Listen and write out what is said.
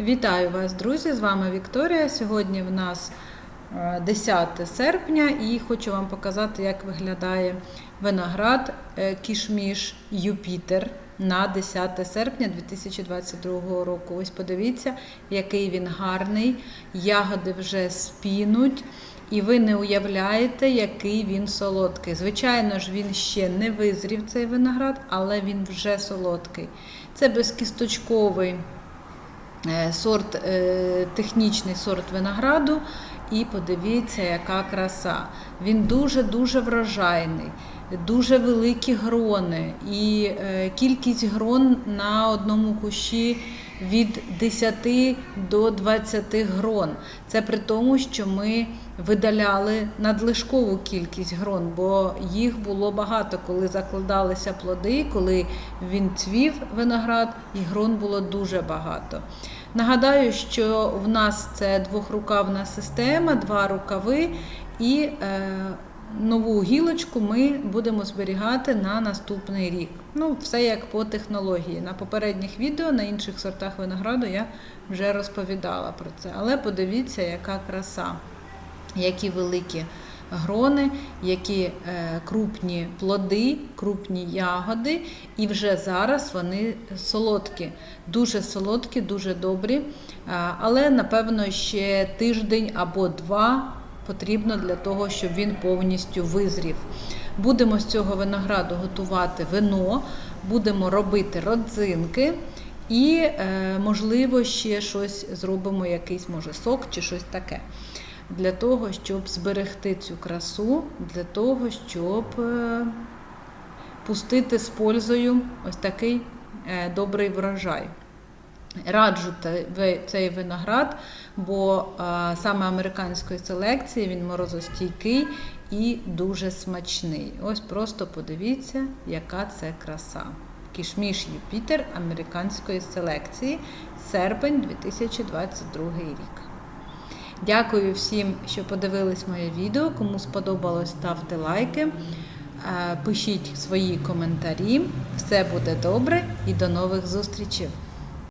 Вітаю вас, друзі! З вами Вікторія. Сьогодні в нас е, 10 серпня і хочу вам показати, як виглядає виноград е, кішміш Юпітер на 10 серпня 2022 року. Ось подивіться, який він гарний. Ягоди вже спінуть. І ви не уявляєте, який він солодкий. Звичайно ж, він ще не визрів цей виноград, але він вже солодкий. Це безкісточковий е, сорт, е, технічний сорт винограду. І подивіться, яка краса. Він дуже-дуже врожайний, дуже великі грони. І е, кількість грон на одному кущі від 10 до 20 грон. Це при тому, що ми видаляли надлишкову кількість грон, бо їх було багато, коли закладалися плоди, коли він цвів виноград, і грон було дуже багато. Нагадаю, що в нас це двохрукавна система, два рукави і е, нову гілочку ми будемо зберігати на наступний рік. Ну, все як по технології. На попередніх відео, на інших сортах винограду я вже розповідала про це. Але подивіться, яка краса, які великі грони, які е, крупні плоди, крупні ягоди, і вже зараз вони солодкі, дуже солодкі, дуже добрі. Але напевно ще тиждень або два потрібно для того, щоб він повністю визрів. Будемо з цього винограду готувати вино, будемо робити родзинки. І, е, можливо, ще щось зробимо, якийсь може сок чи щось таке. Для того, щоб зберегти цю красу, для того, щоб е, пустити з пользою ось такий е, добрий врожай. Раджу цей виноград, бо е, саме американської селекції він морозостійкий і дуже смачний. Ось просто подивіться, яка це краса. Кішміш Юпітер американської селекції, серпень 2022 рік. Дякую всім, що подивились моє відео. Кому сподобалось, ставте лайки, е, пишіть свої коментарі. Все буде добре і до нових зустрічей!